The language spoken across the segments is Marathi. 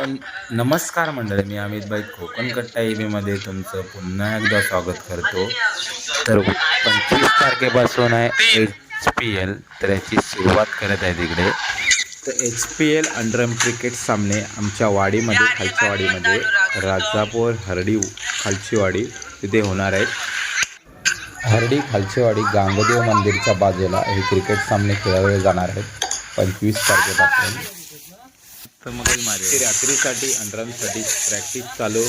पण नमस्कार मंडळी मी अमित भाई कोकण कट्टा मध्ये तुमचं पुन्हा एकदा स्वागत करतो. तर पंचवीस तारखेपासून आहे एच पी एल तर याची सुरुवात करत आहे तिकडे. तर एच पी एल अंडरम क्रिकेट सामने आमच्या वाडीमध्ये खालच्या वाडीमध्ये राजापूर हरडी खालची वाडी तिथे होणार आहेत हरडी खालचेवाडी गांगदेव मंदिरच्या बाजूला हे क्रिकेट सामने खेळवले जाणार आहेत. पंचवीस तारखेपासून. रात्रीसाठी अंडरमसाठी प्रॅक्टिस चालू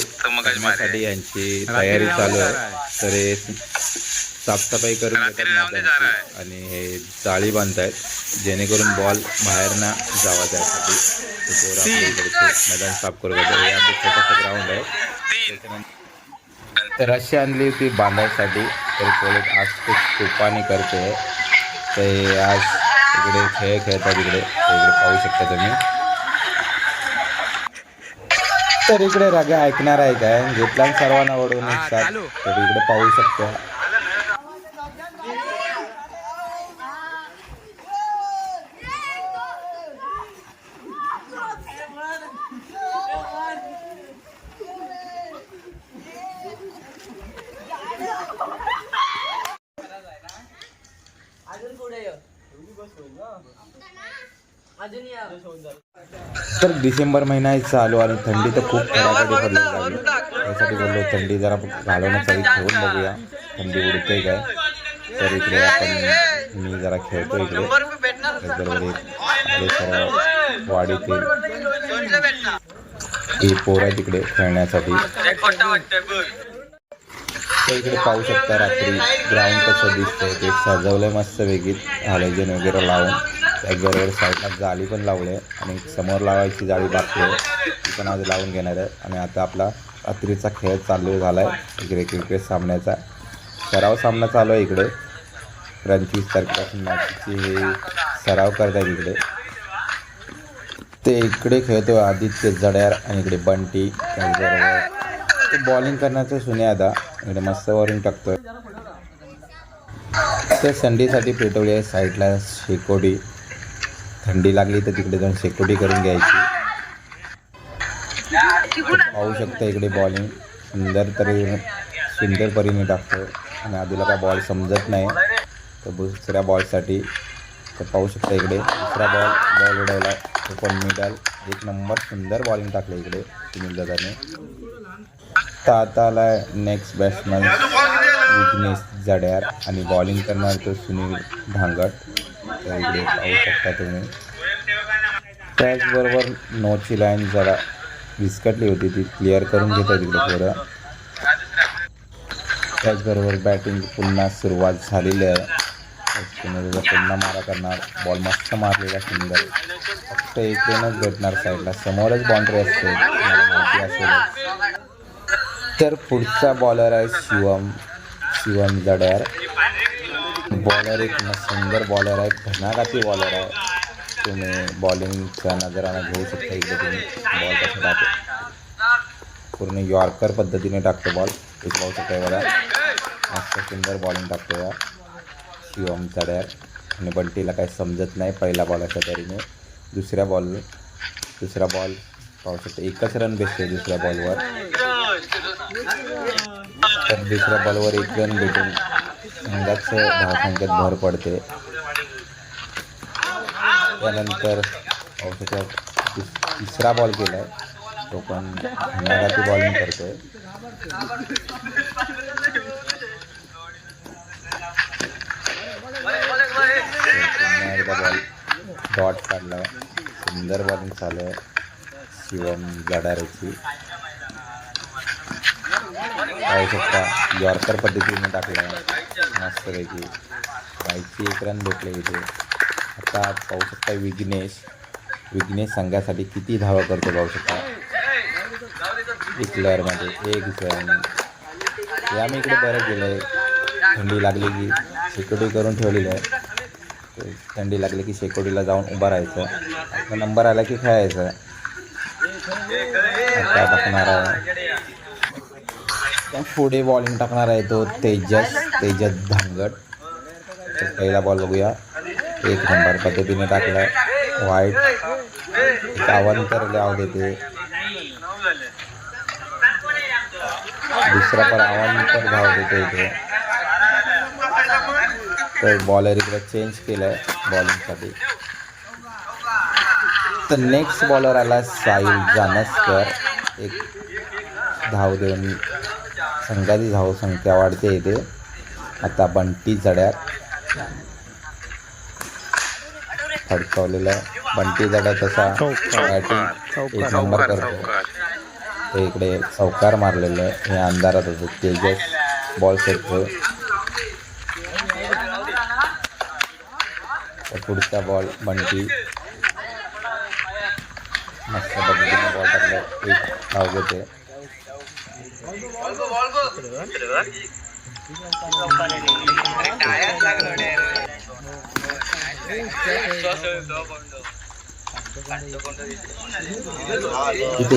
करण्यासाठी यांची तयारी चालू आहे. तर हे साफसफाई करून घेतात आणि हे जाळी बांधतायत जेणेकरून बॉल बाहेर ना जावा त्यासाठी. मैदान साफ करू हे छोटंसं ग्राउंड आहे. त्याच्यानंतर तर रशी आणली होती बांधायसाठी. तर पोलीस आज खूप तुपानी करते ते आज इकडे खेळ खेळतात इकडे. तर इकडे पाहू शकता तुम्ही. तर इकडे रगा ऐकणार आहे काय? घेतला सर्वांना ओढून येतात तर इकडे पाहू शकता. अजून ये. तर डिसेंबर महिना चालू आणि थंडी तर खूप कडाकडे पडली लागली त्यासाठी बोललो. थंडी जरा घालवण्यासाठी ठेवून बघूया. थंडी उडते काय? तर इकडे आपण मी जरा खेळतो इकडे. त्याचबरोबर वाडीतील ही पोरं आहे तिकडे खेळण्यासाठी. तर इकडे पाहू शकता रात्री. ग्राउंड कसं दिसतंय ते सजवलंय मस्त वेगळी हॅलोजन वगैरे लावून. त्याचबरोबर साईडला जाळी पण लावली आहे आणि समोर लावायची जाळी बाकी आहे. ती पण आज लावून घेणार आहे. आणि आता आपला रात्रीचा खेळ चालू झाला आहे इकडे क्रिकेट सामन्याचा. सराव सामना चालू आहे इकडे. पंचवीस तारखेपासून मॅचची हे सराव करतात इकडे. ते इकडे खेळतो आदित्य जड्यार आणि इकडे बंटी. त्याचबरोबर ते बॉलिंग करण्याचं सुने आता. इकडे मस्त वरून टाकतोय. ते संडेसाठी पेटवली आहे साईडला शेकोडी थंडी लागली तर तिकडे जाऊन सेक्युरिटी करून घ्यायची. पाहू शकता इकडे बॉलिंग सुंदर तरी सुंदर परीने टाकतो आणि आधीला काय बॉल समजत नाही. तर दुसऱ्या बॉलसाठी तर पाहू शकता इकडे. दुसरा बॉल बॉल उडवला. तो पण मिडल एक नंबर सुंदर बॉलिंग टाकलं इकडे सुनील दादाने. तर आता आला नेक्स्ट बॅट्समॅन विघ्नेश जड्यार. आणि बॉलिंग करणार तो सुनील धांगट इकडे पाहू शकता तुम्ही. त्याचबरोबर नोची लाईन जरा विस्कटली होती ती क्लिअर करून घेतात तिकडे थोडं. त्याचबरोबर बॅटिंग पुन्हा सुरुवात झालेली आहे. पुन्हा मारा करणार बॉल मस्त मारलेला सुंदर फक्त एकूणच भेटणार साईडला समोरच बाउंड्री असते. माहिती तर पुढचा बॉलर आहे शिवम. शिवम जड्यार. बॉलर एक सुंदर बॉलर आहे घनाघाती बॉलर आहे. तुम्ही बॉलिंगच्या नजरानं घेऊ शकता इकडे तुम्ही. बॉल कसं टाकतो? पूर्ण यॉर्कर पद्धतीने टाकतो बॉल एक पाहू शकता बघा मस्त सुंदर बॉलिंग टाकतो या. शिवम जड्यार आणि बंटीला काही समजत नाही पहिला बॉल अशा तऱ्हेने. दुसऱ्या बॉल दुसरा बॉल पाहू शकतो. एकच रन भेटते दुसऱ्या बॉलवर तर दुसऱ्या बॉलवर एक रन भेटून संघाचं धावसंख्येत भर पडते. त्यानंतर पाहू तिस- तिसरा बॉल केला आहे तो पण घनाघाती बॉलिंग करतोय. एकदा बॉल डॉट काढला. सुंदर बॉलिंग चालू आहे. शिवम गडारेची पाहू शकता यॉर्कर पद्धतीने टाकलं मस्तपैकी बाईकची एक रन भेटले इथे. आता पाहू शकता विघ्नेश. विघ्नेश संघासाठी किती धावा करतो पाहू शकता. एक प्लेअरमध्ये एक रन हे आम्ही इकडे बरं केलं आहे थंडी लागली की सिक्युरिटी करून ठेवलेली आहे. थंडी लागली की शेकोटीला जाऊन उभं राहायचं. नंबर आला की खेळायचं. आता टाकणार आहे. पुढे बॉलिंग टाकणार आहे तो तेजस तेजस धनगड पहिला बॉल बघूया. एक नंबर पद्धतीने टाकलाय. वाईट अवंतर लाव देते दुसरा पण अवंतर धाव देते इथे. तर बॉलर इकडे चेंज केलाय बॉलिंगसाठी तर नेक्स्ट बॉलर आला साहिल जानसकर. एक धाव देऊन संघाची धाव संख्या वाढते इथे. आता बंटी जड्यात फडकावलेला बंटी जड्या तसा बॅटिंग एक नंबर करतो इकडे चौकार मारलेलं आहे. हे अंधारात होतं. तेजस बॉल फेकतो तर पुढचा बॉल बंटी. मस्त पद्धतीने बॉल टाकलं एक धाव घेते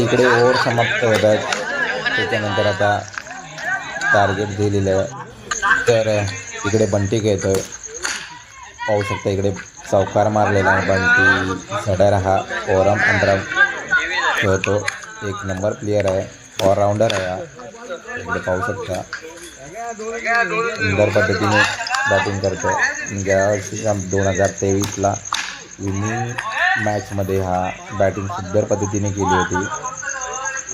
इकडे समाप्त होत आहेत. त्याच्यानंतर आता टार्गेट दिलेलं इकडे बंटी खेळतोय. पाहू इकडे चौकार मारलेला आहे. बंटी सडर हा ओरम अंतरा खेळतो. एक नंबर प्लेयर आहे. ऑलराऊंडर आहे हा. इकडे पाहू शकता. सुंदर पद्धतीने बॅटिंग करतो गेल्या वर्षी दोन हजार तेवीसला विनिंग मॅचमध्ये हा बॅटिंग सुंदर पद्धतीने केली होती.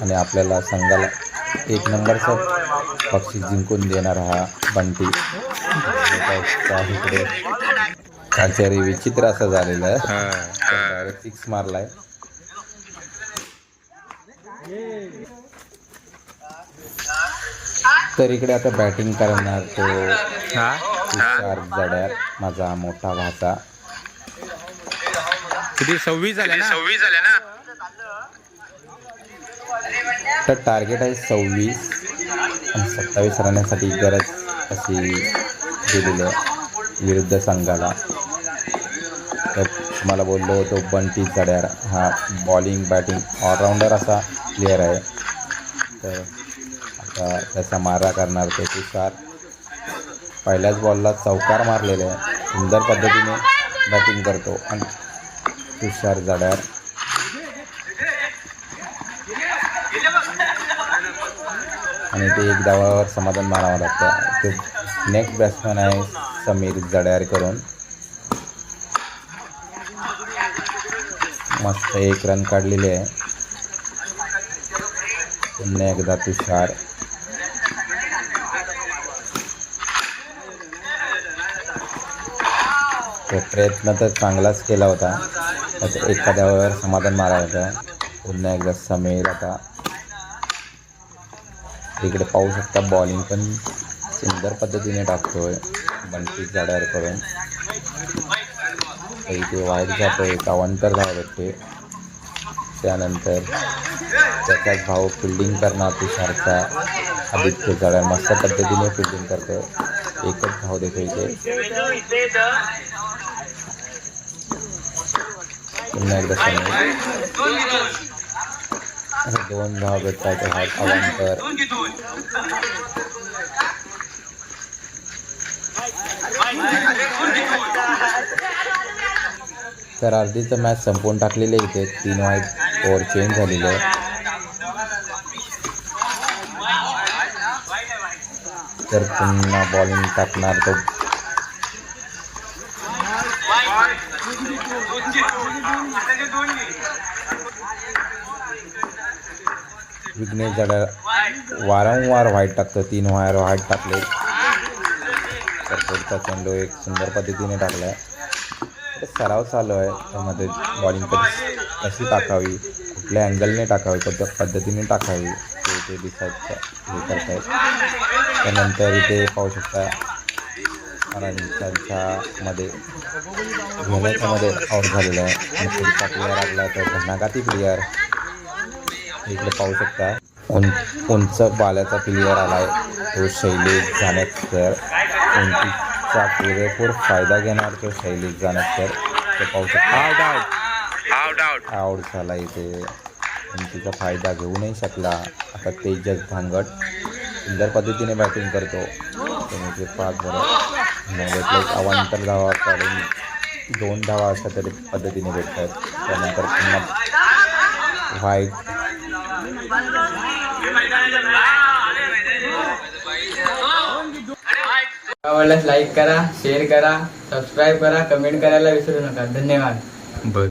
आणि आपल्याला संघाला एक नंबरचं बक्षीस जिंकून देणार हा बंटी. इकडे विचित्र असं झालेलं आहे. सिक्स मारलाय. तर इकडे आता बॅटिंग करणार तो तुषार जड्यार माझा मोठा भाचा. किती? सव्वीस झाल्या ना? सव्वीस झाल्या ना? तर टार्गेट आहे सव्वीस. आणि सत्तावीस राहण्यासाठी गरज अशी दिलेली आहे विरुद्ध संघाला. तर तुम्हाला बोललो होतो बंटी चढ्यार हा बॉलिंग बॅटिंग ऑलराऊंडर असा प्लेअर आहे. तर आता त्याचा मारा करणार ते तुषार. पहिल्याच बॉलला चौकार मारलेले आहे. सुंदर पद्धतीने बॅटिंग करतो. आणि तुषार जाड्यावर. आणि ते एक धावावर समाधान मारावं लागतं. ते नेक्स्ट बॅट्समॅन आहे समीर जड्यार करून मस्त एक रन काढलेले आहे. पुन्हा एकदा तुषार. प्रयत्न तर चांगलाच केला होता. एका धावावर समाधान मारायचं होतं पुन्हा एकदा समीर आता इकडे पाहू शकता बॉलिंग पण सुंदर पद्धतीने टाकतोय. बंटी जाड्यावर करून. इथे वाईट जातोय अवांतर धाव भेटते त्यानंतर त्याचाच भाऊ फिल्डिंग करणार तुषारचा आदित्य जाड्या मस्त पद्धतीने फिल्डिंग करतो एकच भाव देतो इथे. पुन्हा एकदा समीर दोन धाव भेटतात हा अवांतर तर अर्धीचं मॅच संपवून टाकलेले इथे तीन वाईट ओव्हर चेंज झालेले आहे तर पुन्हा बॉलिंग टाकणार तो विघ्नेश जडा वारंवार व्हाईट टाकतो तीन वायर व्हाईट टाकले. तर पुढचा चेंडू एक सुंदर पद्धतीने टाकला आहे सराव चालू आहे त्यामध्ये बॉलिंग कधी कशी टाकावी कुठल्या अँगलने टाकावी कोणत्या पद्धतीने टाकावी ते ते डिसाईड हे करतायत. त्यानंतर इथे पाहू शकता त्यांच्यामध्ये घेण्याच्यामध्ये आउट झालेला आहे. आणि पुढचा प्लेअर लागला तर घनाघाती प्लेअर इकडे पाहू शकता. उं उंच बाल्याचा प्लेअर आला आहे तो शैलेश जाणेकर उंचीचा पुरेपूर फायदा घेणार तो शैलेश जाणेकर ते पाहू शकता. Out out out out out झाला इथे. उंचीचा फायदा घेऊ नाही शकला. आता तेजस धांगट सुंदर पद्धतीने बॅटिंग करतो. त्याने ते पाच बरं मोबदला अवांतर धावा कारण दोन धावा अशा तरी पद्धतीने भेटतात. त्यानंतर पुन्हा व्हाईट. आवडल्यास लाईक करा शेअर करा सबस्क्राईब करा कमेंट करायला विसरू नका. धन्यवाद. बरं.